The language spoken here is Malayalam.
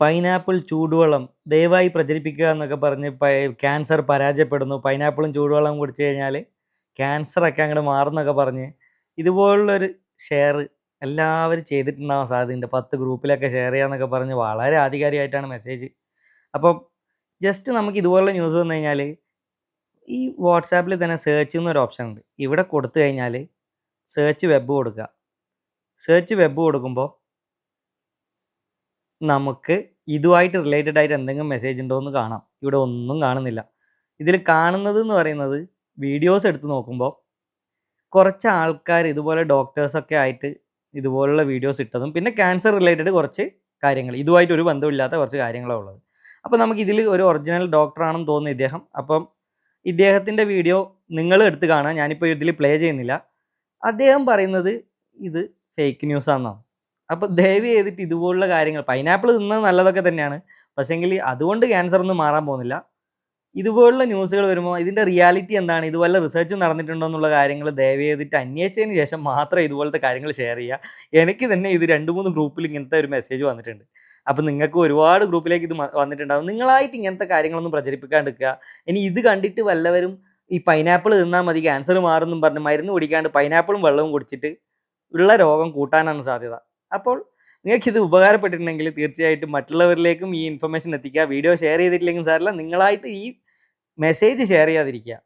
പൈനാപ്പിൾ ചൂടുവെള്ളം ദയവായി പ്രചരിപ്പിക്കുക എന്നൊക്കെ പറഞ്ഞ് ക്യാൻസർ പരാജയപ്പെടുന്നു. പൈനാപ്പിളും ചൂടുവെള്ളം കുടിച്ചു കഴിഞ്ഞാൽ ക്യാൻസറൊക്കെ അങ്ങോട്ട് മാറുന്നൊക്കെ പറഞ്ഞ് ഇതുപോലുള്ളൊരു ഷെയർ എല്ലാവരും ചെയ്തിട്ടുണ്ടാവാൻ സാധ്യതയുണ്ട്. പത്ത് ഗ്രൂപ്പിലൊക്കെ ഷെയർ ചെയ്യാമെന്നൊക്കെ പറഞ്ഞ് വളരെ ആധികാരികമായിട്ടാണ് മെസ്സേജ്. അപ്പം ജസ്റ്റ് നമുക്ക് ഇതുപോലുള്ള ന്യൂസ് വന്നു കഴിഞ്ഞാൽ ഈ വാട്സാപ്പിൽ തന്നെ സെർച്ച് എന്നൊരു ഓപ്ഷൻ ഉണ്ട്. ഇവിടെ കൊടുത്തു കഴിഞ്ഞാൽ സെർച്ച് വെബ് കൊടുക്കുക. സെർച്ച് വെബ് കൊടുക്കുമ്പോൾ നമുക്ക് ഇതുമായിട്ട് റിലേറ്റഡ് ആയിട്ട് എന്തെങ്കിലും മെസ്സേജ് ഉണ്ടോ എന്ന് കാണാം. ഇവിടെ ഒന്നും കാണുന്നില്ല. ഇതിൽ കാണുന്നത് എന്ന് പറയുന്നത് വീഡിയോസ് എടുത്ത് നോക്കുമ്പോൾ കുറച്ച് ആൾക്കാർ ഇതുപോലെ ഡോക്ടേഴ്സൊക്കെ ആയിട്ട് ഇതുപോലുള്ള വീഡിയോസ് ഇട്ടതും പിന്നെ ക്യാൻസർ റിലേറ്റഡ് കുറച്ച് കാര്യങ്ങൾ. ഇതുമായിട്ട് ഒരു ബന്ധമില്ലാത്ത കുറച്ച് കാര്യങ്ങളാണ് ഉള്ളത്. അപ്പോൾ നമുക്ക് ഇതിൽ ഒരു ഒറിജിനൽ ഡോക്ടറാണെന്ന് തോന്നുന്നു ഇദ്ദേഹം. അപ്പം ഇദ്ദേഹത്തിന്റെ വീഡിയോ നിങ്ങൾ എടുത്ത് കാണാം ഞാനിപ്പോൾ ഇതിൽ പ്ലേ ചെയ്യുന്നില്ല. അദ്ദേഹം പറയുന്നത് ഇത് ഫേക്ക് ന്യൂസ് ആണെന്നാണ്. അപ്പോൾ ദയവ് ചെയ്തിട്ട് ഇതുപോലുള്ള കാര്യങ്ങൾ പൈനാപ്പിൾ തിന്നത് നല്ലതൊക്കെ തന്നെയാണ്. പക്ഷേങ്കിൽ അതുകൊണ്ട് ക്യാൻസർ ഒന്നും മാറാൻ പോകുന്നില്ല. ഇതുപോലുള്ള ന്യൂസുകൾ വരുമ്പോൾ ഇതിന്റെ റിയാലിറ്റി എന്താണ്? ഇതുപോലെ റിസർച്ച് നടന്നിട്ടുണ്ടോ എന്നുള്ള കാര്യങ്ങൾ ദയവ് ചെയ്തിട്ട് അന്വേഷിച്ചതിന് ശേഷം മാത്രം ഇതുപോലത്തെ കാര്യങ്ങൾ ഷെയർ ചെയ്യുക. എനിക്ക് തന്നെ ഇത് രണ്ട് മൂന്ന് ഗ്രൂപ്പിൽ ഇങ്ങനത്തെ ഒരു മെസ്സേജ് വന്നിട്ടുണ്ട്. അപ്പം നിങ്ങൾക്ക് ഒരുപാട് ഗ്രൂപ്പിലേക്ക് ഇത് വന്നിട്ടുണ്ടാവും. നിങ്ങളായിട്ട് ഇങ്ങനത്തെ കാര്യങ്ങളൊന്നും പ്രചരിപ്പിക്കാണ്ടിരിക്കുക. ഇനി ഇത് കണ്ടിട്ട് വല്ലവരും ഈ പൈനാപ്പിൾ തിന്നാൽ മതി ക്യാൻസർ മാറുമെന്നും പറഞ്ഞ് മരുന്ന് കുടിക്കാണ്ട് പൈനാപ്പിളും വെള്ളവും കുടിച്ചിട്ട് ഉള്ള രോഗം കൂട്ടാനാണ് സാധ്യത. അപ്പോൾ നിങ്ങൾക്ക് ഇത് ഉപകാരപ്പെട്ടിട്ടുണ്ടെങ്കിൽ തീർച്ചയായിട്ടും മറ്റുള്ളവരിലേക്കും ഈ ഇൻഫർമേഷൻ എത്തിക്കുക. വീഡിയോ ഷെയർ ചെയ്തിട്ടില്ലെങ്കിൽ സാറില്ല നിങ്ങളായിട്ട് ഈ മെസ്സേജ് ഷെയർ ചെയ്യാതിരിക്കുക.